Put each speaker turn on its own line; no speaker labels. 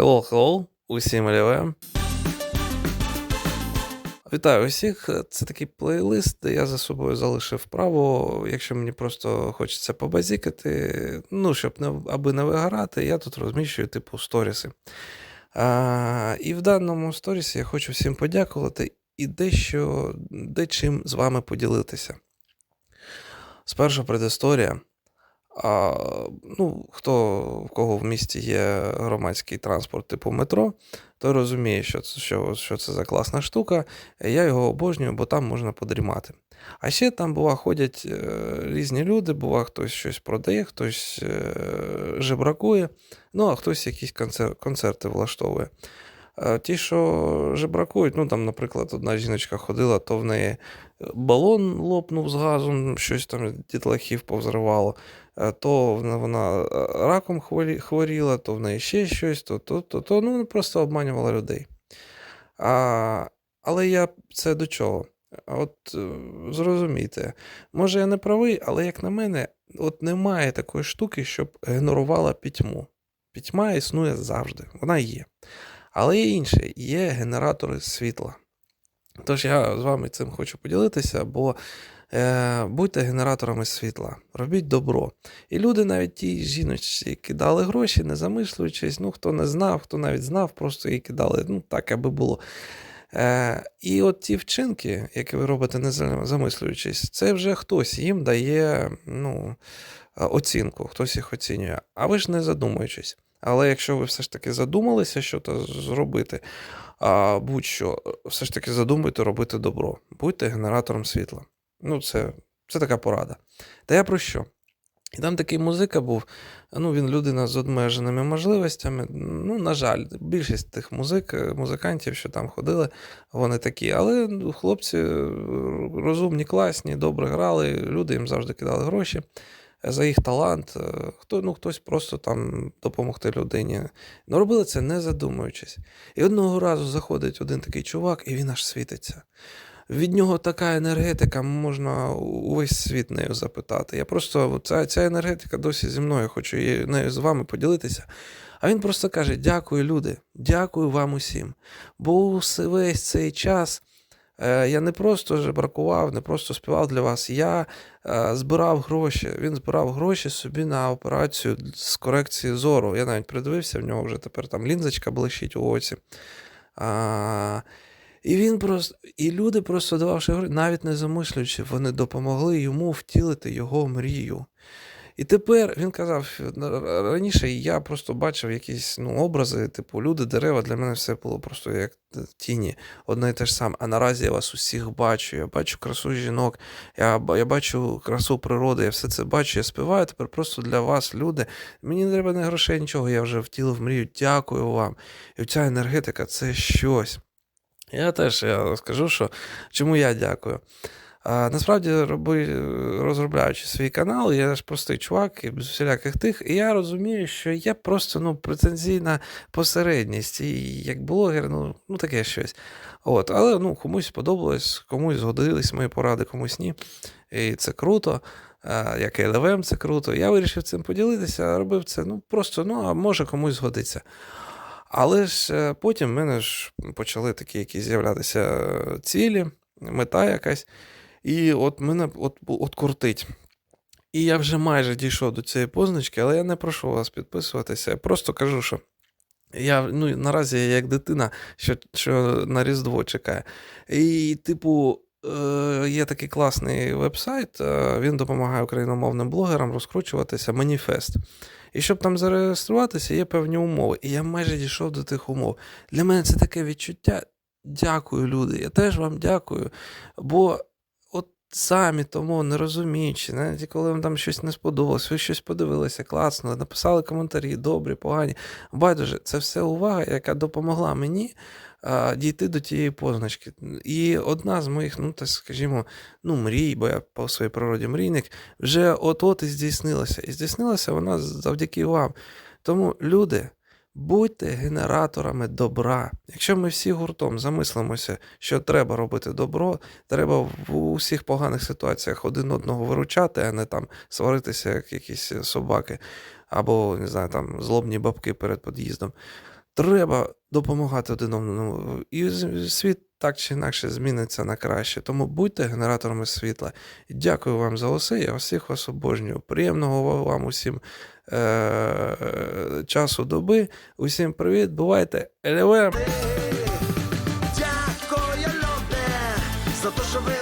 Hello, hello, усім ліве. Вітаю усіх. Це такий плейлист, де я за собою залишив право, якщо мені просто хочеться побазікати, ну, щоб не, аби не вигорати, я тут розміщую типу сторіси. А, і в даному сторісі я хочу всім подякувати і дещо дечим з вами поділитися. Спершу предісторія. А, ну, Хто в кого в місті є громадський транспорт типу метро, той розуміє, що це що, що це за класна штука. Я його обожнюю, бо там можна подрімати. А ще там, бува, ходять е, різні люди, бува, хтось щось продає, хтось е, жебракує, ну а хтось якісь концер, концерти влаштовує. Ті, що жебракують, ну там, наприклад, одна жіночка ходила, то в неї балон лопнув з газом, щось там дітлахів повзривало, то вона е, раком хворіла, то в неї ще щось, то то, то, то ну просто обманювала людей. А, Але я це до чого? От зрозумійте, може я не правий, але як на мене, от немає такої штуки, щоб генерувала пітьму. Пітьма існує завжди, вона є. Але є інше, є генератори світла. Тож я з вами цим хочу поділитися, бо е, будьте генераторами світла, робіть добро. І люди, навіть ті жіночці, кидали гроші, не замислюючись, ну хто не знав, хто навіть знав, просто її кидали, ну так, аби було. Е, І от ті вчинки, які ви робите, не замислюючись, це вже хтось їм дає ну, оцінку, хтось їх оцінює. А ви ж не задумуючись. Але якщо ви все ж таки задумалися, що то зробити, а будь-що, все ж таки задумуйте робити добро. Будьте генератором світла. Ну, це це така порада. Та я про що? І там такий музика був, ну, він людина з обмеженими можливостями. Ну, на жаль, більшість тих музик, музикантів, що там ходили, вони такі. Але ну, хлопці розумні, класні, добре грали, люди їм завжди кидали гроші за їх талант. Е, хто, ну, Хтось просто там допомогти людині. Ну, робили це не задумуючись. І одного разу заходить один такий чувак, і він аж світиться. Від нього така енергетика, можна увесь світ нею запитати. Я просто ця ця енергетика досі зі мною хочу нею з вами поділитися. А він просто каже: Дякую, люди, дякую вам усім. Бо весь цей час я не просто жебракував, не просто співав для вас. Я е, збирав гроші. Він збирав гроші собі на операцію з корекції зору. Я навіть придивився, в нього вже тепер там лінзочка блищить у оці. І він просто, і люди, просто дававши гроші, навіть не замислюючи, вони допомогли йому втілити його мрію. І тепер він казав, раніше я просто бачив якісь ну, образи, типу люди, дерева, для мене все було просто як тіні, одне і те ж саме. А наразі я вас усіх бачу. Я бачу красу жінок, я я бачу красу природи, я все це бачу, я співаю тепер просто для вас, люди. Мені не треба не грошей, нічого, я вже втілив мрію. Дякую вам. І ця енергетика це щось. Я теж я скажу, що чому я дякую. А, Насправді, роби, розробляючи свій канал, я ж простий чувак і без всіляких тих, і я розумію, що я просто ну, претензійна посередність. І як блогер, ну ну таке щось. От, Але ну, комусь сподобалось, комусь згодились мої поради, комусь ні. І це круто. Як ЛВМ, це круто. Я вирішив цим поділитися, робив це ну, просто, ну, а може комусь згодиться. Але ж е, потім в мене ж почали такі якісь з'являтися е, цілі, мета якась. І от мене от, от куртить. І я вже майже дійшов до цієї позначки, але я не прошу вас підписуватися. Я просто кажу, що я ну, наразі я як дитина, що що на Різдво чекає. І, типу, е, є такий класний вебсайт, е, він допомагає україномовним блогерам розкручуватися, маніфест. І щоб там зареєструватися, є певні умови. І я майже дійшов до тих умов. Для мене це таке відчуття. Дякую, люди. Я теж вам дякую. Бо самі тому не розуміючи, навіть коли вам там щось не сподобалось, ви щось подивилися, класно, написали коментарі, добрі, погані. Байдуже, це все увага, яка допомогла мені а, дійти до тієї позначки. І одна з моїх, ну так скажімо, ну, мрій, бо я по своїй природі мрійник, вже от-от і здійснилася. І здійснилася вона завдяки вам. Тому, люди. Будьте генераторами добра. Якщо ми всі гуртом замислимося, що треба робити добро, треба в усіх поганих ситуаціях один одного виручати, а не там сваритися, як якісь собаки, або не знаю, там злобні бабки перед під'їздом, Треба допомагати один одному. І світ так чи інакше зміниться на краще. Тому будьте генераторами світла. Дякую вам за усе. Я всіх вас обожнюю. Приємного вам усім е- часу доби. Усім привіт. Бувайте. Елеве!
Дякую, люди, за те, що ви